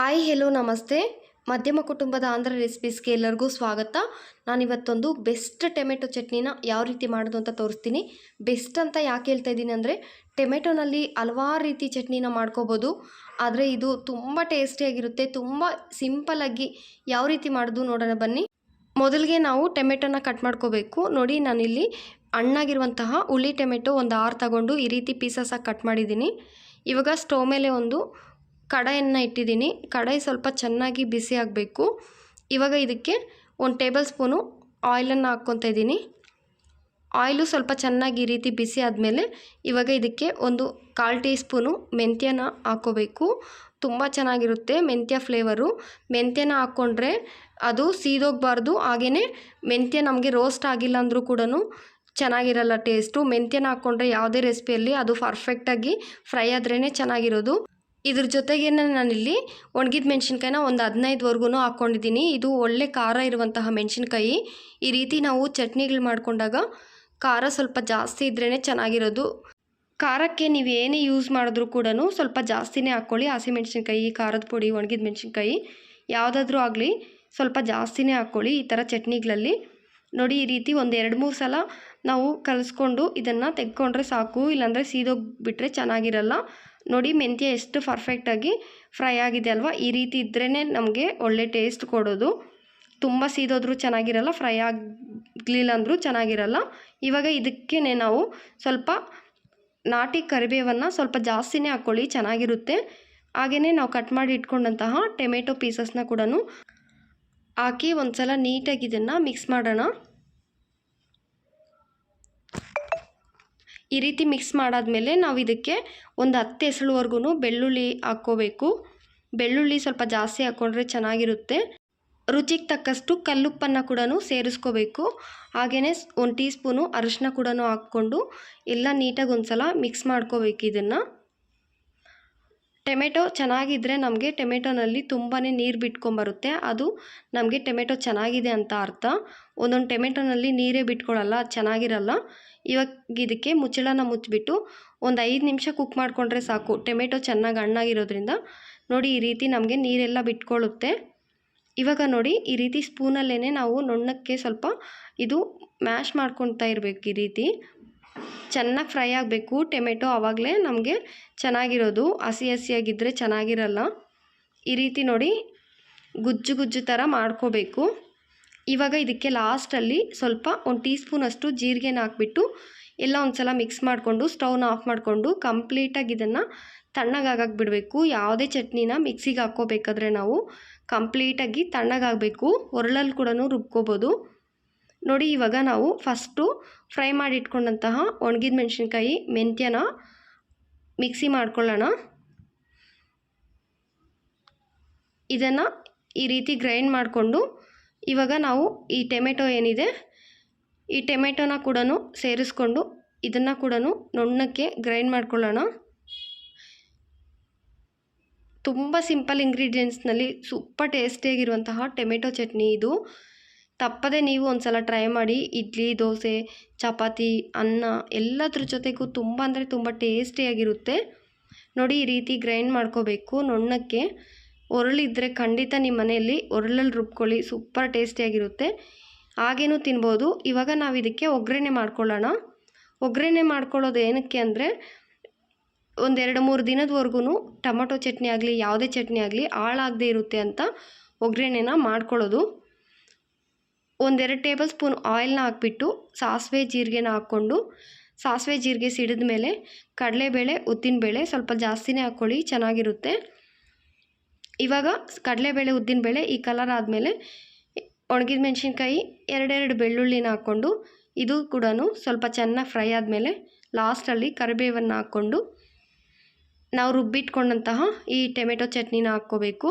Hi hello ನಮಸ್ತೆ. ಮಧ್ಯಮ ಕುಟುಂಬದ ಆಂಧ್ರ ರೆಸಿಪೀಸ್ಗೆ ಎಲ್ಲರಿಗೂ ಸ್ವಾಗತ. ನಾನಿವತ್ತೊಂದು ಬೆಸ್ಟ್ ಟೊಮೆಟೊ ಚಟ್ನಿನ ಯಾವ ರೀತಿ ಮಾಡೋದು ಅಂತ ತೋರಿಸ್ತೀನಿ. ಬೆಸ್ಟ್ ಅಂತ ಯಾಕೆ ಹೇಳ್ತಾ ಇದ್ದೀನಿ ಅಂದರೆ, ಟೊಮೆಟೊನಲ್ಲಿ ಹಲವಾರು ರೀತಿ ಚಟ್ನಿನ ಮಾಡ್ಕೋಬೋದು. ಆದರೆ ಇದು ತುಂಬ ಟೇಸ್ಟಿಯಾಗಿರುತ್ತೆ ತುಂಬ ಸಿಂಪಲಾಗಿ ಯಾವ ರೀತಿ ಮಾಡೋದು ನೋಡೋಣ ಬನ್ನಿ. ಮೊದಲಿಗೆ ನಾವು ಟೊಮೆಟೊನ ಕಟ್ ಮಾಡ್ಕೋಬೇಕು. ನೋಡಿ, ನಾನಿಲ್ಲಿ ಹಣ್ಣಾಗಿರುವಂತಹ ಹುಳಿ ಟೊಮೆಟೊ ಒಂದು ಆರು ತಗೊಂಡು ಈ ರೀತಿ ಪೀಸಸ್ಸಾಗಿ ಕಟ್ ಮಾಡಿದ್ದೀನಿ. ಇವಾಗ ಸ್ಟವ್ ಮೇಲೆ ಒಂದು ಕಡಾಯನ್ನು ಇಟ್ಟಿದ್ದೀನಿ. ಕಡಾಯಿ ಸ್ವಲ್ಪ ಚೆನ್ನಾಗಿ ಬಿಸಿ ಆಗಬೇಕು. ಇವಾಗ ಇದಕ್ಕೆ ಒಂದು ಟೇಬಲ್ ಸ್ಪೂನು ಆಯಿಲನ್ನು ಹಾಕ್ಕೊತಾ ಇದ್ದೀನಿ. ಆಯಿಲು ಸ್ವಲ್ಪ ಚೆನ್ನಾಗಿ ಈ ರೀತಿ ಬಿಸಿ ಆದಮೇಲೆ ಇವಾಗ ಇದಕ್ಕೆ ಒಂದು ಕಾಲು ಟೀ ಸ್ಪೂನು ಮೆಂತ್ಯನ ಹಾಕ್ಕೋಬೇಕು ತುಂಬ ಚೆನ್ನಾಗಿರುತ್ತೆ ಮೆಂತ್ಯ ಫ್ಲೇವರು. ಮೆಂತ್ಯನ ಹಾಕ್ಕೊಂಡ್ರೆ ಅದು ಸೀದೋಗಬಾರ್ದು. ಹಾಗೆಯೇ ಮೆಂತ್ಯ ನಮಗೆ ರೋಸ್ಟ್ ಆಗಿಲ್ಲ ಅಂದರೂ ಕೂಡ ಚೆನ್ನಾಗಿರಲ್ಲ ಟೇಸ್ಟು. ಮೆಂತ್ಯನ ಹಾಕ್ಕೊಂಡ್ರೆ ಯಾವುದೇ ರೆಸಿಪಿಯಲ್ಲಿ ಅದು ಪರ್ಫೆಕ್ಟಾಗಿ ಫ್ರೈ ಆದ್ರೇ ಚೆನ್ನಾಗಿರೋದು. ಇದ್ರ ಜೊತೆಗೇನೆ ನಾನಿಲ್ಲಿ ಒಣಗಿದ ಮೆಣಸಿನ್ಕಾಯಿನ ಒಂದು ಹದಿನೈದುವರೆಗೂ ಹಾಕ್ಕೊಂಡಿದ್ದೀನಿ. ಇದು ಒಳ್ಳೆ ಖಾರ ಇರುವಂತಹ ಮೆಣಸಿನ್ಕಾಯಿ. ಈ ರೀತಿ ನಾವು ಚಟ್ನಿಗಳು ಮಾಡ್ಕೊಂಡಾಗ ಖಾರ ಸ್ವಲ್ಪ ಜಾಸ್ತಿ ಇದ್ರೇ ಚೆನ್ನಾಗಿರೋದು. ಖಾರಕ್ಕೆ ನೀವು ಏನೇ ಯೂಸ್ ಮಾಡಿದ್ರೂ ಕೂಡ ಸ್ವಲ್ಪ ಜಾಸ್ತಿನೇ ಹಾಕ್ಕೊಳ್ಳಿ ಹಸಿಮೆಣ್ಸಿನ್ಕಾಯಿ ಖಾರದ ಪುಡಿ, ಒಣಗಿದ ಮೆಣಸಿನ್ಕಾಯಿ. ಯಾವುದಾದ್ರೂ ಆಗಲಿ ಸ್ವಲ್ಪ ಜಾಸ್ತಿನೇ ಹಾಕ್ಕೊಳ್ಳಿ ಈ ಥರ ಚಟ್ನಿಗಳಲ್ಲಿ ನೋಡಿ, ಈ ರೀತಿ ಒಂದು ಎರಡು ಮೂರು ಸಲ ನಾವು ಕಲಿಸ್ಕೊಂಡು ಇದನ್ನು ತೆಗ್ಕೊಂಡ್ರೆ ಸಾಕು, ಇಲ್ಲಾಂದರೆ ಸೀದೋಗಿಬಿಟ್ರೆ ಚೆನ್ನಾಗಿರಲ್ಲ. ನೋಡಿ, ಮೆಂತ್ಯ ಎಷ್ಟು ಪರ್ಫೆಕ್ಟಾಗಿ ಫ್ರೈ ಆಗಿದೆ ಅಲ್ವಾ? ಈ ರೀತಿ ಇದ್ರೇ ನಮಗೆ ಒಳ್ಳೆ ಟೇಸ್ಟ್ ಕೊಡೋದು. ತುಂಬ ಸೀದೋದ್ರೂ ಚೆನ್ನಾಗಿರಲ್ಲ ಫ್ರೈ ಆಗಲಿಲ್ಲ ಅಂದರೂ ಚೆನ್ನಾಗಿರಲ್ಲ. ಇವಾಗ ಇದಕ್ಕೇ ನಾವು ಸ್ವಲ್ಪ ನಾಟಿ ಕರಿಬೇವನ್ನು ಸ್ವಲ್ಪ ಜಾಸ್ತಿನೇ ಹಾಕ್ಕೊಳ್ಳಿ ಚೆನ್ನಾಗಿರುತ್ತೆ. ಹಾಗೆಯೇ ನಾವು ಕಟ್ ಮಾಡಿ ಇಟ್ಕೊಂಡಂತಹ ಟೊಮೆಟೊ ಪೀಸಸ್ನ ಕೂಡ ಹಾಕಿ ಒಂದು ಸಲ ನೀಟಾಗಿ ಇದನ್ನು ಮಿಕ್ಸ್ ಮಾಡೋಣ. ಈ ರೀತಿ ಮಿಕ್ಸ್ ಮಾಡಾದಮೇಲೆ ನಾವು ಇದಕ್ಕೆ ಒಂದು ಹತ್ತು ಎಸಳುವರೆಗೂ ಬೆಳ್ಳುಳ್ಳಿ ಹಾಕ್ಕೋಬೇಕು. ಬೆಳ್ಳುಳ್ಳಿ ಸ್ವಲ್ಪ ಜಾಸ್ತಿ ಹಾಕ್ಕೊಂಡ್ರೆ ಚೆನ್ನಾಗಿರುತ್ತೆ. ರುಚಿಗೆ ತಕ್ಕಷ್ಟು ಕಲ್ಲುಪ್ಪನ್ನು ಕೂಡ ಸೇರಿಸ್ಕೋಬೇಕು. ಹಾಗೆಯೇ ಒಂದು ಟೀ ಸ್ಪೂನು ಅರಶಿನ ಕೂಡ ಹಾಕ್ಕೊಂಡು ಎಲ್ಲ ನೀಟಾಗಿ ಒಂದು ಸಲ ಮಿಕ್ಸ್ ಮಾಡ್ಕೋಬೇಕು ಇದನ್ನು. ಟೊಮೆಟೊ ಚೆನ್ನಾಗಿದ್ದರೆ ನಮಗೆ ಟೊಮೆಟೊನಲ್ಲಿ ತುಂಬಾ ನೀರು ಬಿಟ್ಕೊಂಬರುತ್ತೆ. ಅದು ನಮಗೆ ಟೊಮೆಟೊ ಚೆನ್ನಾಗಿದೆ ಅಂತ ಅರ್ಥ. ಒಂದೊಂದು ಟೊಮೆಟೊನಲ್ಲಿ ನೀರೇ ಬಿಟ್ಕೊಳ್ಳಲ್ಲ ಚೆನ್ನಾಗಿರಲ್ಲ. ಇವಾಗ ಇದಕ್ಕೆ ಮುಚ್ಚಳನ ಮುಚ್ಚಿಬಿಟ್ಟು ಒಂದು ಐದು ನಿಮಿಷ ಕುಕ್ ಮಾಡಿಕೊಂಡ್ರೆ ಸಾಕು. ಟೊಮೆಟೊ ಚೆನ್ನಾಗಿ ಹಣ್ಣಾಗಿರೋದ್ರಿಂದ ನೋಡಿ ಈ ರೀತಿ ನಮಗೆ ನೀರೆಲ್ಲ ಬಿಟ್ಕೊಳ್ಳುತ್ತೆ ಇವಾಗ ನೋಡಿ ಈ ರೀತಿ ಸ್ಪೂನಲ್ಲೇ ನಾವು ನೊಣ್ಣಕ್ಕೆ ಸ್ವಲ್ಪ ಇದು ಮ್ಯಾಶ್ ಮಾಡ್ಕೊತಾ ಇರಬೇಕು ಈ ರೀತಿ. ಚೆನ್ನಾಗಿ ಫ್ರೈ ಆಗಬೇಕು. ಟೊಮೆಟೊ ಆವಾಗಲೇ ನಮಗೆ ಚೆನ್ನಾಗಿರೋದು. ಹಸಿ ಹಸಿಯಾಗಿದ್ದರೆ ಚೆನ್ನಾಗಿರಲ್ಲ. ಈ ರೀತಿ ನೋಡಿ ಗುಜ್ಜು ಗುಜ್ಜು ಥರ ಮಾಡ್ಕೋಬೇಕು. ಇವಾಗ ಇದಕ್ಕೆ ಲಾಸ್ಟಲ್ಲಿ ಸ್ವಲ್ಪ ಒಂದು ಟೀ ಸ್ಪೂನಷ್ಟು ಜೀರಿಗೆನ ಹಾಕ್ಬಿಟ್ಟು ಎಲ್ಲ ಒಂದು ಸಲ ಮಿಕ್ಸ್ ಮಾಡಿಕೊಂಡು, ಸ್ಟವ್ನ ಆಫ್ ಮಾಡಿಕೊಂಡು ಕಂಪ್ಲೀಟಾಗಿ ಇದನ್ನು ತಣ್ಣಗಾಗಕ್ಕೆ ಬಿಡಬೇಕು. ಯಾವುದೇ ಚಟ್ನಿನ ಮಿಕ್ಸಿಗೆ ಹಾಕ್ಕೋಬೇಕಾದ್ರೆ ನಾವು ಕಂಪ್ಲೀಟಾಗಿ ತಣ್ಣಗಾಗಬೇಕು. ಒರಳಲ್ಲಿ ಕೂಡ ರುಬ್ಕೋಬೋದು. ನೋಡಿ, ಇವಾಗ ನಾವು ಫಸ್ಟು ಫ್ರೈ ಮಾಡಿ ಇಟ್ಕೊಂಡಂತಹ ಒಣಗಿದ ಮೆಣಸಿನ್ಕಾಯಿ ಮೆಂತ್ಯನ ಮಿಕ್ಸಿ ಮಾಡ್ಕೊಳ್ಳೋಣ. ಇದನ್ನು ಈ ರೀತಿ ಗ್ರೈಂಡ್ ಮಾಡಿಕೊಂಡು ಇವಾಗ ನಾವು ಈ ಟೊಮೆಟೊ ಏನಿದೆ, ಈ ಟೊಮೆಟೊನ ಕೂಡ ಸೇರಿಸ್ಕೊಂಡು ಇದನ್ನು ಕೂಡ ನುಣ್ಣಕ್ಕೆ ಗ್ರೈಂಡ್ ಮಾಡ್ಕೊಳ್ಳೋಣ. ತುಂಬ ಸಿಂಪಲ್ ಇಂಗ್ರೀಡಿಯೆಂಟ್ಸ್ನಲ್ಲಿ ಸೂಪರ್ ಟೇಸ್ಟಿಯಾಗಿರುವಂತಹ ಟೊಮೆಟೊ ಚಟ್ನಿ ಇದು. ತಪ್ಪದೆ ನೀವು ಒಂದು ಸಲ ಟ್ರೈ ಮಾಡಿ, ಇಡ್ಲಿ, ದೋಸೆ, ಚಪಾತಿ, ಅನ್ನ ಎಲ್ಲದ್ರ ಜೊತೆಗೂ ತುಂಬ ಅಂದರೆ ತುಂಬ ಟೇಸ್ಟಿಯಾಗಿರುತ್ತೆ ನೋಡಿ ಈ ರೀತಿ ಗ್ರೈಂಡ್ ಮಾಡ್ಕೋಬೇಕು. ನುಣ್ಣಕ್ಕೆ ಒರಳಿದ್ರೆ ಖಂಡಿತ ನಿಮ್ಮ ಮನೆಯಲ್ಲಿ ಒರಳಲ್ಲಿ ರುಬ್ಕೊಳ್ಳಿ. ಸೂಪರ್ ಟೇಸ್ಟಿಯಾಗಿರುತ್ತೆ ಹಾಗೇನೂ ತಿನ್ಬೋದು. ಇವಾಗ ನಾವು ಇದಕ್ಕೆ ಒಗ್ಗರಣೆ ಮಾಡ್ಕೊಳ್ಳೋಣ. ಒಗ್ಗರಣೆ ಮಾಡ್ಕೊಳ್ಳೋದು ಏನಕ್ಕೆ ಅಂದರೆ ಒಂದೆರಡು ಮೂರು ದಿನದವರೆಗೂ ಟೊಮೊಟೊ ಚಟ್ನಿ ಆಗಲಿ, ಯಾವುದೇ ಚಟ್ನಿ ಆಗಲಿ ಹಾಳಾಗದೇ ಇರುತ್ತೆ ಅಂತ ಒಗ್ಗರಣೆನ ಮಾಡ್ಕೊಳ್ಳೋದು. ಒಂದೆರಡು ಟೇಬಲ್ ಸ್ಪೂನ್ ಆಯಿಲ್ನ ಹಾಕ್ಬಿಟ್ಟು ಸಾಸಿವೆ ಜೀರಿಗೆನ ಹಾಕ್ಕೊಂಡು, ಸಾಸಿವೆ ಜೀರಿಗೆ ಸಿಡಿದ ಮೇಲೆ ಕಡಲೆಬೇಳೆ, ಉದ್ದಿನಬೇಳೆ ಸ್ವಲ್ಪ ಜಾಸ್ತಿನೇ ಹಾಕ್ಕೊಳ್ಳಿ, ಚೆನ್ನಾಗಿರುತ್ತೆ. ಇವಾಗ ಕಡಲೆಬೇಳೆ, ಉದ್ದಿನಬೇಳೆ ಈ ಕಲರ್ ಆದಮೇಲೆ ಒಣಗಿದ ಮೆಣಸಿನ್ಕಾಯಿ, ಎರಡೆರಡು ಬೆಳ್ಳುಳ್ಳಿನ ಹಾಕ್ಕೊಂಡು, ಇದು ಕೂಡ ಸ್ವಲ್ಪ ಚೆನ್ನಾಗಿ ಫ್ರೈ ಆದಮೇಲೆ ಲಾಸ್ಟಲ್ಲಿ ಕರಿಬೇವನ್ನು ಹಾಕ್ಕೊಂಡು, ನಾವು ರುಬ್ಬಿಟ್ಕೊಂಡಂತಹ ಈ ಟೊಮೆಟೊ ಚಟ್ನಿನ ಹಾಕ್ಕೋಬೇಕು.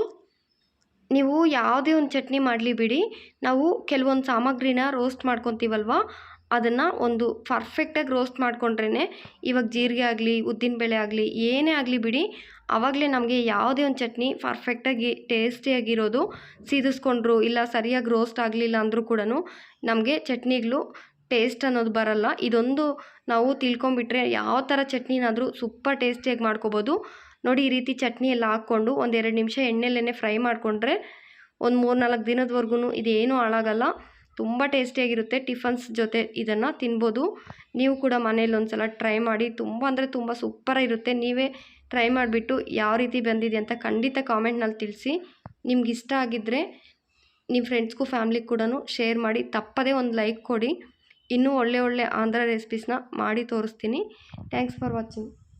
ನೀವು ಯಾವುದೇ ಒಂದು ಚಟ್ನಿ ಮಾಡಲಿ ಬಿಡಿ. ನಾವು ಕೆಲವೊಂದು ಸಾಮಗ್ರಿನ ರೋಸ್ಟ್ ಮಾಡ್ಕೊತೀವಲ್ವ? ಅದನ್ನು ಒಂದು ಪರ್ಫೆಕ್ಟಾಗಿ ರೋಸ್ಟ್ ಮಾಡಿಕೊಂಡ್ರೇ ಇವಾಗ ಜೀರಿಗೆ ಆಗಲಿ ಉದ್ದಿನಬೇಳೆ ಆಗಲಿ, ಏನೇ ಆಗಲಿ ಬಿಡಿ ಆವಾಗಲೇ ನಮಗೆ ಯಾವುದೇ ಒಂದು ಚಟ್ನಿ ಪರ್ಫೆಕ್ಟಾಗಿ ಟೇಸ್ಟಿಯಾಗಿರೋದು ಸೀದಿಸ್ಕೊಂಡ್ರು ಇಲ್ಲ ಸರಿಯಾಗಿ ರೋಸ್ಟ್ ಆಗಲಿಲ್ಲ ಅಂದರೂ ಕೂಡ ನಮಗೆ ಚಟ್ನಿಗಳು ಟೇಸ್ಟ್ ಅನ್ನೋದು ಬರಲ್ಲ. ಇದೊಂದು ನಾವು ತಿಳ್ಕೊಂಬಿಟ್ರೆ ಯಾವ ಥರ ಚಟ್ನಿನಾದರೂ ಸೂಪರ್ ಟೇಸ್ಟಿಯಾಗಿ ಮಾಡ್ಕೋಬೋದು. ನೋಡಿ ಈ ರೀತಿ ಚಟ್ನಿ ಎಲ್ಲ ಹಾಕ್ಕೊಂಡು ಒಂದೆರಡು ನಿಮಿಷ ಎಣ್ಣೆಲೆನೆ ಫ್ರೈ ಮಾಡಿಕೊಂಡ್ರೆ ಒಂದು ಮೂರು ನಾಲ್ಕು ದಿನದವರೆಗೂ ಇದೇನು ಹಾಳಾಗಲ್ಲ. ತುಂಬ ಟೇಸ್ಟಿಯಾಗಿರುತ್ತೆ ಟಿಫನ್ಸ್ ಜೊತೆ ಇದನ್ನು ತಿನ್ಬೋದು. ನೀವು ಕೂಡ ಮನೇಲಿ ಒಂದ್ಸಲ ಟ್ರೈ ಮಾಡಿ. ತುಂಬ ಅಂದರೆ ತುಂಬ ಸೂಪರಾಗಿರುತ್ತೆ ನೀವೇ ಟ್ರೈ ಮಾಡಿಬಿಟ್ಟು ಯಾವ ರೀತಿ ಬಂದಿದೆ ಅಂತ ಖಂಡಿತ ಕಾಮೆಂಟ್ನಲ್ಲಿ ತಿಳಿಸಿ. ನಿಮ್ಗೆ ಇಷ್ಟ ಆಗಿದ್ದರೆ ನಿಮ್ಮ ಫ್ರೆಂಡ್ಸ್ಗೂ ಫ್ಯಾಮ್ಲಿಗೆ ಕೂಡ ಶೇರ್ ಮಾಡಿ. ತಪ್ಪದೇ ಒಂದು ಲೈಕ್ ಕೊಡಿ. ಇನ್ನೂ ಒಳ್ಳೆ ಒಳ್ಳೆ ಆಂಧ್ರ ರೆಸಿಪೀಸ್ನ ಮಾಡಿ ತೋರಿಸ್ತೀನಿ. Thanks for watching.